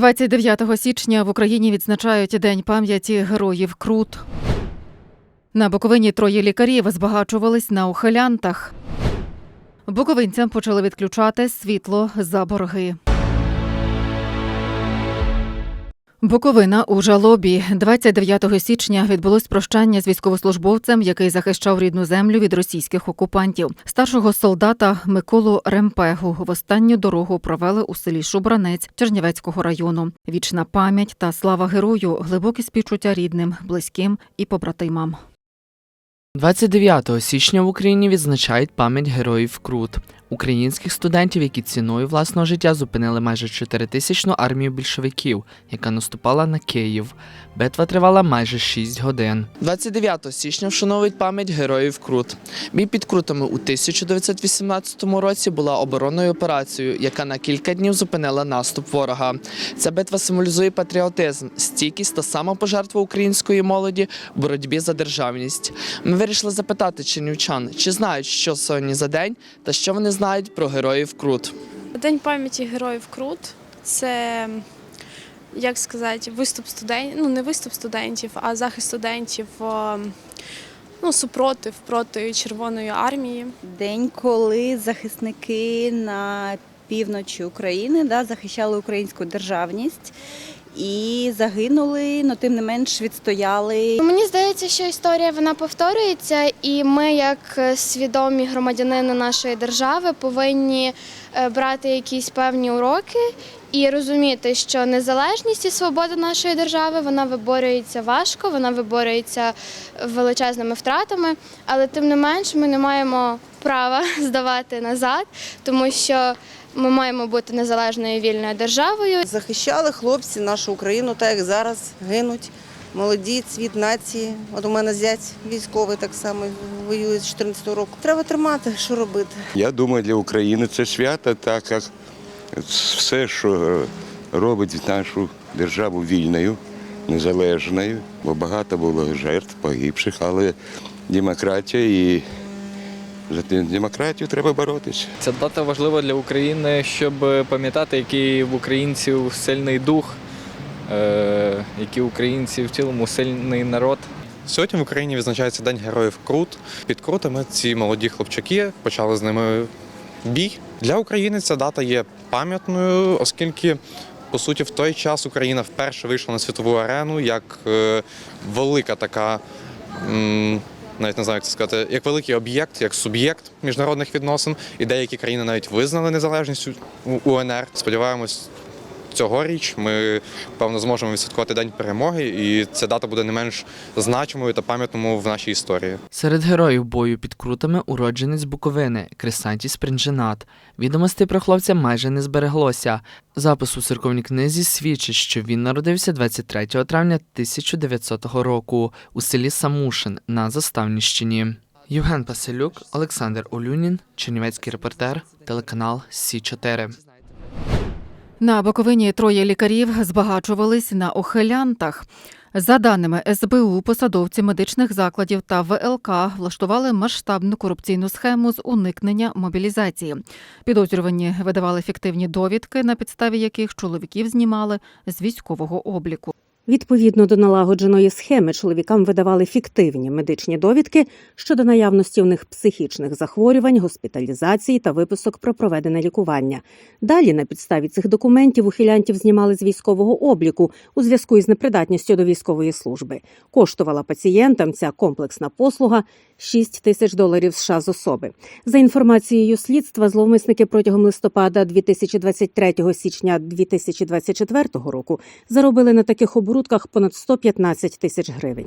29 січня в Україні відзначають День пам'яті героїв Крут. На Буковині троє лікарів збагачувались на ухилянтах. Буковинцям почали відключати світло за борги. Буковина у жалобі 29 січня відбулось прощання з військовослужбовцем, який захищав рідну землю від російських окупантів. Старшого солдата Миколу Ремпегу в останню дорогу провели у селі Шубранець Чернівецького району. Вічна пам'ять та слава герою, глибокі співчуття рідним, близьким і побратимам. 29 січня в Україні відзначають пам'ять героїв Крут, українських студентів, які ціною власного життя зупинили майже чотиритисячну армію більшовиків, яка наступала на Київ. Битва тривала майже 6 годин. 29 січня вшановують пам'ять героїв Крут. Бій під Крутами у 1918 році була оборонною операцією, яка на кілька днів зупинила наступ ворога. Ця битва символізує патріотизм, стійкість та самопожертва української молоді в боротьбі за державність. Ми вирішили запитати чернівчан, чи знають, що сьогодні за день, та що вони знають про героїв Крут. День пам'яті героїв Крут це, як сказати, виступ студентів, ну не виступ студентів, а захист студентів ну, супротив проти Червоної армії. День, коли захисники на півночі України да, захищали українську державність і загинули, але тим не менш відстояли. Мені здається, що історія вона повторюється, і ми, як е, свідомі громадянини нашої держави, повинні е, брати якісь певні уроки і розуміти, що незалежність і свобода нашої держави вона виборюється важко, вона виборюється величезними втратами, але тим не менш ми не маємо права здавати назад, тому що ми маємо бути незалежною і вільною державою. Захищали хлопці нашу Україну, так як зараз гинуть. Молоді, цвіт нації. От у мене зять військовий так само воює з 14 року. Треба тримати, що робити. Я думаю, для України це свято, так як все, що робить нашу державу вільною, незалежною, бо багато було жертв, погибших, але демократія і за демократію треба боротися. Ця дата важлива для України, щоб пам'ятати, який в українців сильний дух, е, який українці в цілому сильний народ. Сьогодні в Україні відзначається День героїв Крут. Під Крутами ці молоді хлопчаки почали з ними бій. Для України ця дата є пам'ятною, оскільки, по суті, в той час Україна вперше вийшла на світову арену як е, велика така. Навіть не знаю, як це сказати, як великий об'єкт, як суб'єкт міжнародних відносин, і деякі країни навіть визнали незалежність УНР. Сподіваємось, цьогоріч ми певно зможемо відсвяткувати День перемоги, і ця дата буде не менш значимою та пам'ятною в нашій історії. Серед героїв бою під Крутами уродженець Буковини Кресантій Спринженат. Відомостей про хлопця майже не збереглося. Запис у церковній книзі свідчить, що він народився 23 травня 1900 року у селі Самушин на Заставніщині. Євген Паселюк, Олександр Олюнін, Чернівецький репортер, телеканал Сі 4 На Буковині троє лікарів збагачувались на охилянтах. За даними СБУ, посадовці медичних закладів та ВЛК влаштували масштабну корупційну схему з уникнення мобілізації. Підозрювані видавали фіктивні довідки, на підставі яких чоловіків знімали з військового обліку. Відповідно до налагодженої схеми, чоловікам видавали фіктивні медичні довідки щодо наявності в них психічних захворювань, госпіталізації та виписок про проведене лікування. Далі на підставі цих документів ухилянтів знімали з військового обліку у зв'язку із непридатністю до військової служби. Коштувала пацієнтам ця комплексна послуга 6 тисяч доларів США з особи. За інформацією слідства, зловмисники протягом листопада 2023 січня 2024 року заробили на таких оборудках понад 115 тисяч гривень.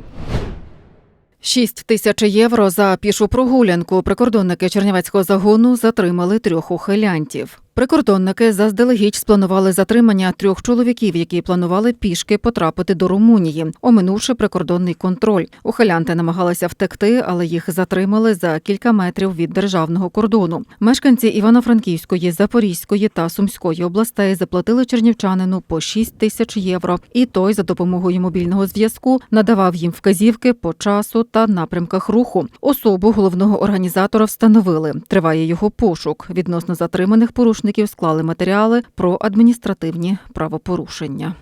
6 тисяч євро за пішу прогулянку прикордонники Чернівецького загону затримали трьох ухилянтів. Прикордонники заздалегідь спланували затримання трьох чоловіків, які планували пішки потрапити до Румунії, оминувши прикордонний контроль. Ухилянти намагалися втекти, але їх затримали за кілька метрів від державного кордону. Мешканці Івано-Франківської, Запорізької та Сумської областей заплатили чернівчанину по 6 тисяч євро, і той за допомогою мобільного зв'язку надавав їм вказівки по часу та напрямках руху. Особу головного організатора встановили. Триває його пошук. Відносно затриманих порушників порушників склали матеріали про адміністративні правопорушення.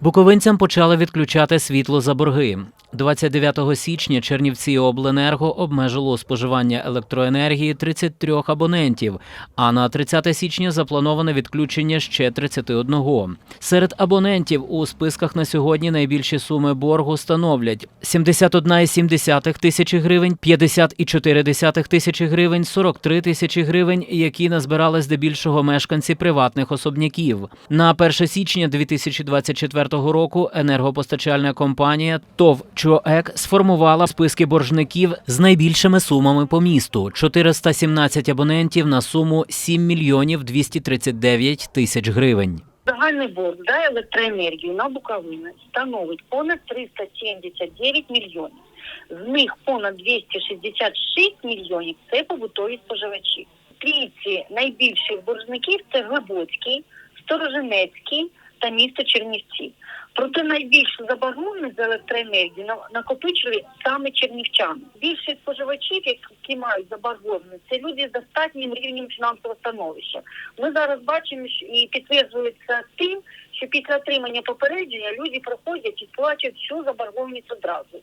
Буковинцям почали відключати світло за борги. 29 січня Чернівці обленерго обмежило споживання електроенергії 33 абонентів, а на 30 січня заплановане відключення ще 31. Серед абонентів у списках на сьогодні найбільші суми боргу становлять 71,7 тисячі гривень, 50,4 тисячі гривень, 43 тисячі гривень, які назбирали здебільшого мешканці приватних особняків. На 1 січня 2024 року енергопостачальна компанія ТОВ ЧОЕК сформувала списки боржників з найбільшими сумами по місту 417 абонентів на суму 7 мільйонів 239 тисяч гривень. Загальний борг за електроенергію на Буковину становить понад 379 мільйонів. З них понад 266 мільйонів це побутові споживачі. Трійці найбільших боржників це Глибоцький, Сторожинецький та місто Чернівці. Проте найбільшу заборгованість за електроенергію на- накопичили саме чернівчани. Більшість споживачів, які мають заборгованість, це люди з достатнім рівнем фінансового становища. Ми зараз бачимо і підтверджується тим, що після отримання попередження люди проходять і сплачують всю заборгованість одразу.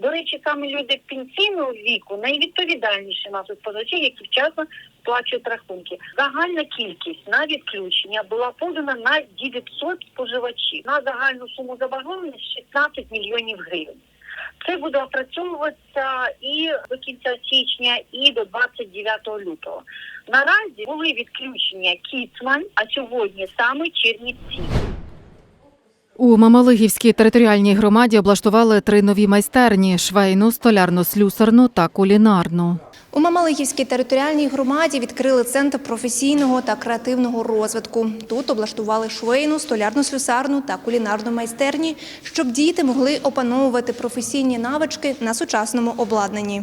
До речі, саме люди пенсійного віку найвідповідальніші наші споживачі, які вчасно сплачують рахунки. Загальна кількість на відключення була подана на 900 споживачів на загальну суму заборгованості 16 мільйонів гривень. Це буде опрацьовуватися і до кінця січня, і до 29 лютого. Наразі були відключення Кіцмань, а сьогодні саме Чернівці. У Мамалигівській територіальній громаді облаштували три нові майстерні: швейну, столярну, слюсарну та кулінарну. У Мамалихівській територіальній громаді відкрили центр професійного та креативного розвитку. Тут облаштували швейну, столярну слюсарну та кулінарну майстерні, щоб діти могли опановувати професійні навички на сучасному обладнанні.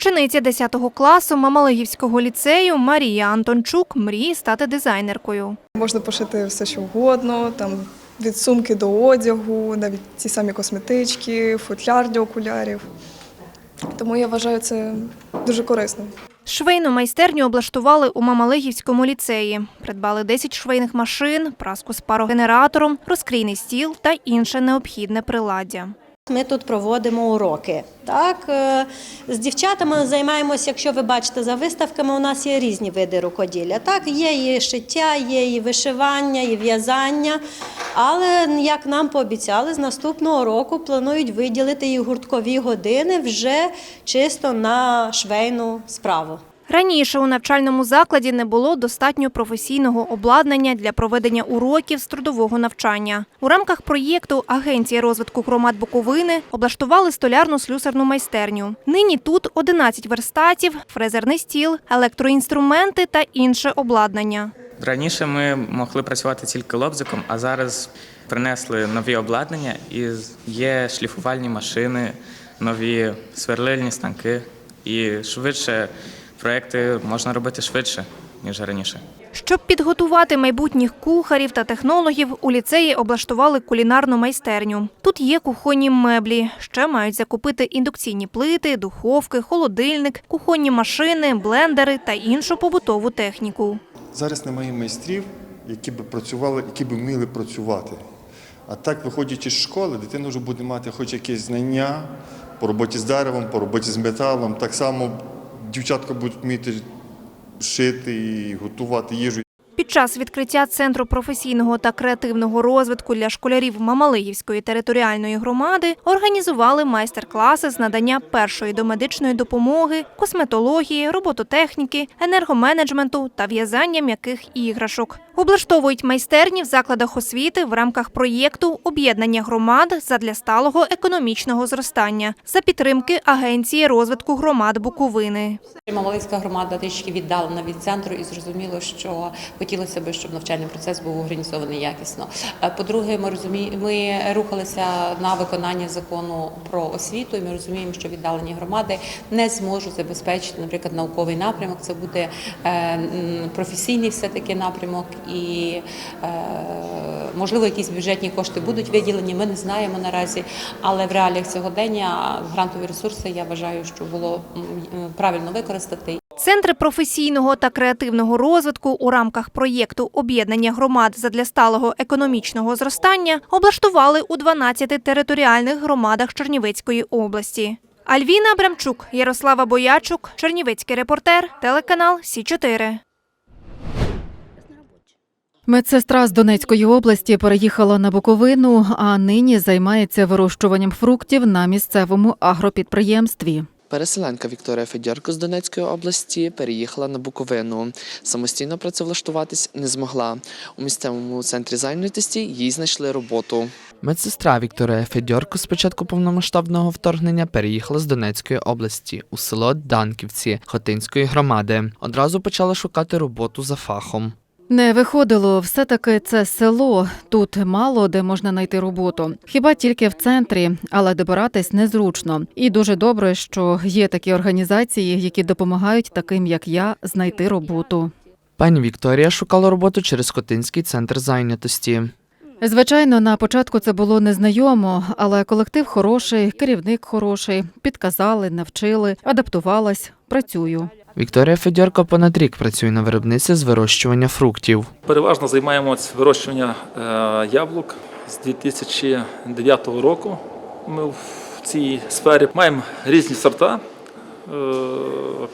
Учениця 10 класу Мамалигівського ліцею Марія Антончук мріє стати дизайнеркою. Можна пошити все, що угодно, там від сумки до одягу, навіть ті самі косметички, футляр для окулярів. Тому я вважаю це дуже корисним. Швейну майстерню облаштували у Мамалигівському ліцеї. Придбали 10 швейних машин, праску з парогенератором, розкрійний стіл та інше необхідне приладдя. Ми тут проводимо уроки. Так, е, з дівчатами займаємося, якщо ви бачите за виставками, у нас є різні види рукоділля. Так, є і шиття, є і вишивання, і в'язання. Але як нам пообіцяли, з наступного року планують виділити і гурткові години вже чисто на швейну справу. Раніше у навчальному закладі не було достатньо професійного обладнання для проведення уроків з трудового навчання. У рамках проєкту Агенції розвитку громад Буковини облаштували столярну слюсарну майстерню. Нині тут 11 верстатів, фрезерний стіл, електроінструменти та інше обладнання. Раніше ми могли працювати тільки лобзиком, а зараз принесли нові обладнання і є шліфувальні машини, нові сверлильні станки. І швидше проекти можна робити швидше, ніж раніше. Щоб підготувати майбутніх кухарів та технологів, у ліцеї облаштували кулінарну майстерню. Тут є кухонні меблі. Ще мають закупити індукційні плити, духовки, холодильник, кухонні машини, блендери та іншу побутову техніку. Зараз немає майстрів, які б працювали, які б вміли працювати. А так, виходячи з школи, дитина вже буде мати хоч якісь знання по роботі з деревом, по роботі з металом. Так само дівчатка будуть вміти шити і готувати їжу. Під час відкриття Центру професійного та креативного розвитку для школярів Мамалигівської територіальної громади організували майстер-класи з надання першої домедичної допомоги, косметології, робототехніки, енергоменеджменту та в'язання м'яких іграшок. Облаштовують майстерні в закладах освіти в рамках проєкту Об'єднання громад задля сталого економічного зростання за підтримки Агенції розвитку громад Буковини. Мамалицька громада трішки віддалена від центру, і зрозуміло, що хотілося б, щоб навчальний процес був організований якісно. Е, По-друге, ми розуміємо, ми рухалися на виконання закону про освіту, і ми розуміємо, що віддалені громади не зможуть забезпечити, наприклад, науковий напрямок. Це буде е, професійний все таки напрямок, і е, можливо якісь бюджетні кошти будуть виділені. Ми не знаємо наразі, але в реаліях сьогодення грантові ресурси я вважаю, що було правильно використати. Центри професійного та креативного розвитку у рамках проєкту об'єднання громад задля сталого економічного зростання облаштували у 12 територіальних громадах Чернівецької області. Альвіна Абрамчук, Ярослава Боячук, Чернівецький репортер, телеканал Сі 4 Медсестра з Донецької області переїхала на Буковину, а нині займається вирощуванням фруктів на місцевому агропідприємстві. Переселенка Вікторія Федьорко з Донецької області переїхала на Буковину. Самостійно працевлаштуватись не змогла. У місцевому центрі зайнятості їй знайшли роботу. Медсестра Вікторія Федьорко з початку повномасштабного вторгнення переїхала з Донецької області у село Данківці Хотинської громади. Одразу почала шукати роботу за фахом. Не виходило, все-таки це село. Тут мало де можна знайти роботу. Хіба тільки в центрі, але добиратись незручно. І дуже добре, що є такі організації, які допомагають таким, як я, знайти роботу. Пані Вікторія шукала роботу через Хотинський центр зайнятості. Звичайно, на початку це було незнайомо, але колектив хороший, керівник хороший. Підказали, навчили, адаптувалась, працюю. Вікторія Федьорко понад рік працює на виробниці з вирощування фруктів. Переважно займаємося вирощуванням е, яблук з 2009 року. Ми в цій сфері маємо різні сорта. Е,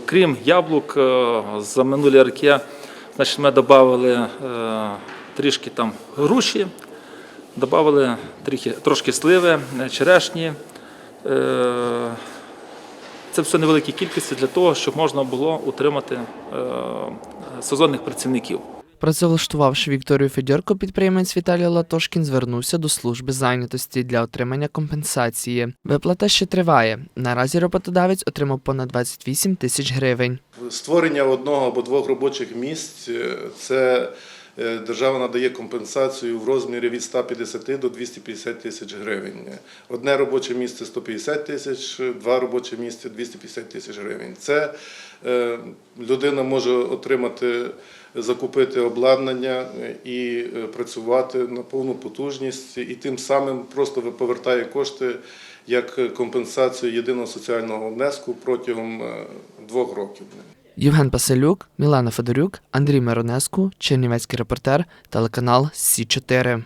Крім яблук, е, за минулі роки значить, ми додали трішки там груші, додали трохи, трошки сливи, черешні. Це все невеликі кількості для того, щоб можна було утримати е, сезонних працівників. Працевлаштувавши Вікторію Федьорко, підприємець Віталій Латошкін звернувся до служби зайнятості для отримання компенсації. Виплата ще триває. Наразі роботодавець отримав понад 28 тисяч гривень. Створення одного або двох робочих місць е, це держава надає компенсацію в розмірі від 150 до 250 тисяч гривень. Одне робоче місце 150 тисяч, два робочі місця 250 тисяч гривень. Це е, людина може отримати, закупити обладнання е, і е, працювати на повну потужність, і тим самим просто повертає кошти як компенсацію єдиного соціального внеску протягом е, двох років. Євген Паселюк, Мілана Федорюк, Андрій Миронеску, Чернівецький репортер, телеканал Сі 4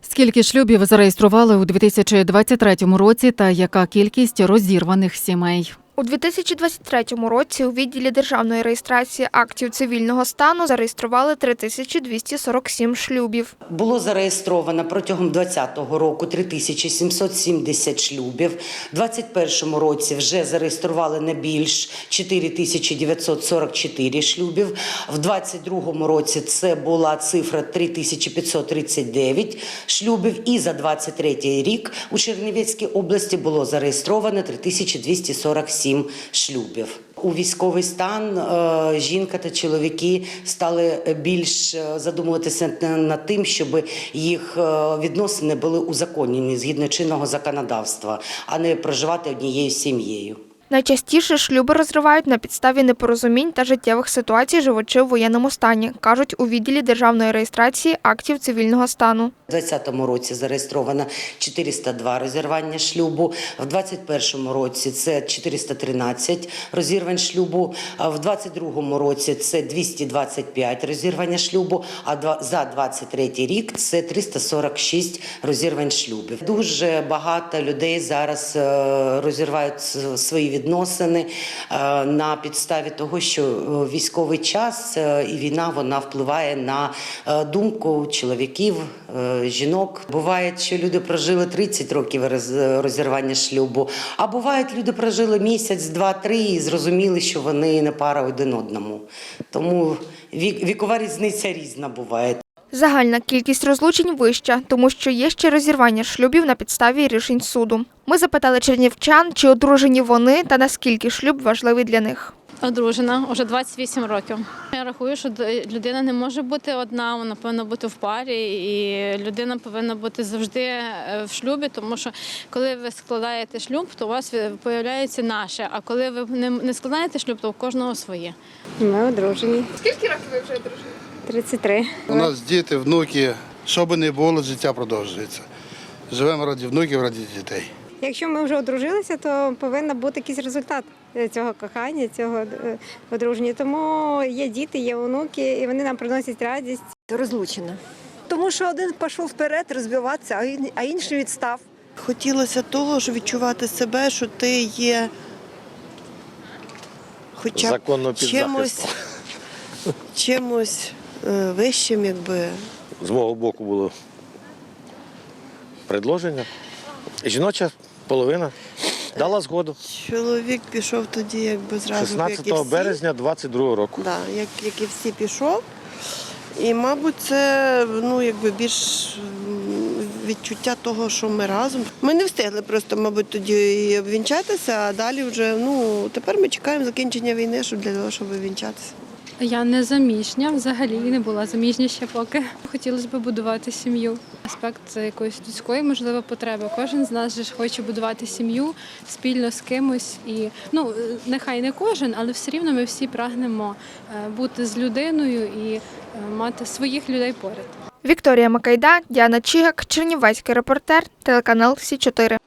Скільки шлюбів зареєстрували у 2023 році та яка кількість розірваних сімей? У 2023 році у відділі державної реєстрації актів цивільного стану зареєстрували 3247 шлюбів. Було зареєстровано протягом 2020 року 3770 шлюбів. У 2021 році вже зареєстрували не більш 4944 шлюбів. В 2022 році це була цифра 3539 шлюбів. І за 2023 рік у Чернівецькій області було зареєстровано 3247 шлюбів. У військовий стан е, жінка та чоловіки стали більш е, задумуватися над тим, щоб їх е, відносини були узаконені згідно чинного законодавства, а не проживати однією сім'єю. Найчастіше шлюби розривають на підставі непорозумінь та життєвих ситуацій, живучи в воєнному стані, кажуть у відділі державної реєстрації актів цивільного стану. У 2020 році зареєстровано 402 розірвання шлюбу. В 2021 році це 413 розірвань шлюбу. В 2022 році це 225 розірвання шлюбу. А за 2023 рік це 346 розірвань шлюбів. Дуже багато людей зараз е, розірвають свої відносини е, на підставі того, що е, військовий час е, і війна вона впливає на думку чоловіків, жінок. Буває, що люди прожили 30 років розірвання шлюбу, а бувають, люди прожили місяць, два-три і зрозуміли, що вони не пара один одному. Тому вікова різниця різна буває. Загальна кількість розлучень вища, тому що є ще розірвання шлюбів на підставі рішень суду. Ми запитали чернівчан, чи одружені вони та наскільки шлюб важливий для них. Одружена вже 28 років. Я рахую, що людина не може бути одна, вона повинна бути в парі, і людина повинна бути завжди е, в шлюбі, тому що коли ви складаєте шлюб, то у вас з'являється наше. А коли ви не, не складаєте шлюб, то у кожного своє. Ми одружені. Скільки років ви вже одружені? 33. У нас діти, внуки, що би не було, життя продовжується. Живемо раді внуків, раді дітей. Якщо ми вже одружилися, то повинен бути якийсь результат цього кохання, цього е, одруження. Тому є діти, є онуки, і вони нам приносять радість. Розлучена. Тому що один пішов вперед розвиватися, а інший відстав. Хотілося того, щоб відчувати себе, що ти є хоча б чимось, чимось вищим, якби. З мого боку було предложення. Жіноча половина дала згоду. Чоловік пішов тоді, якби зразу, як і 16 всі. березня 22 року. Да, як, як і всі пішов. І, мабуть, це ну, якби більш м, відчуття того, що ми разом. Ми не встигли просто, мабуть, тоді і обвінчатися, а далі вже ну, тепер ми чекаємо закінчення війни, щоб для того, щоб обвінчатися. Я не заміжня, взагалі не була заміжня ще поки. Хотілося б будувати сім'ю. Аспект якоїсь людської, можливо, потреби. Кожен з нас же ж хоче будувати сім'ю спільно з кимось. І ну нехай не кожен, але все рівно ми всі прагнемо е, бути з людиною і е, мати своїх людей поряд. Вікторія Макайда, Діана Чігак, Чернівецький репортер, телеканал Сі 4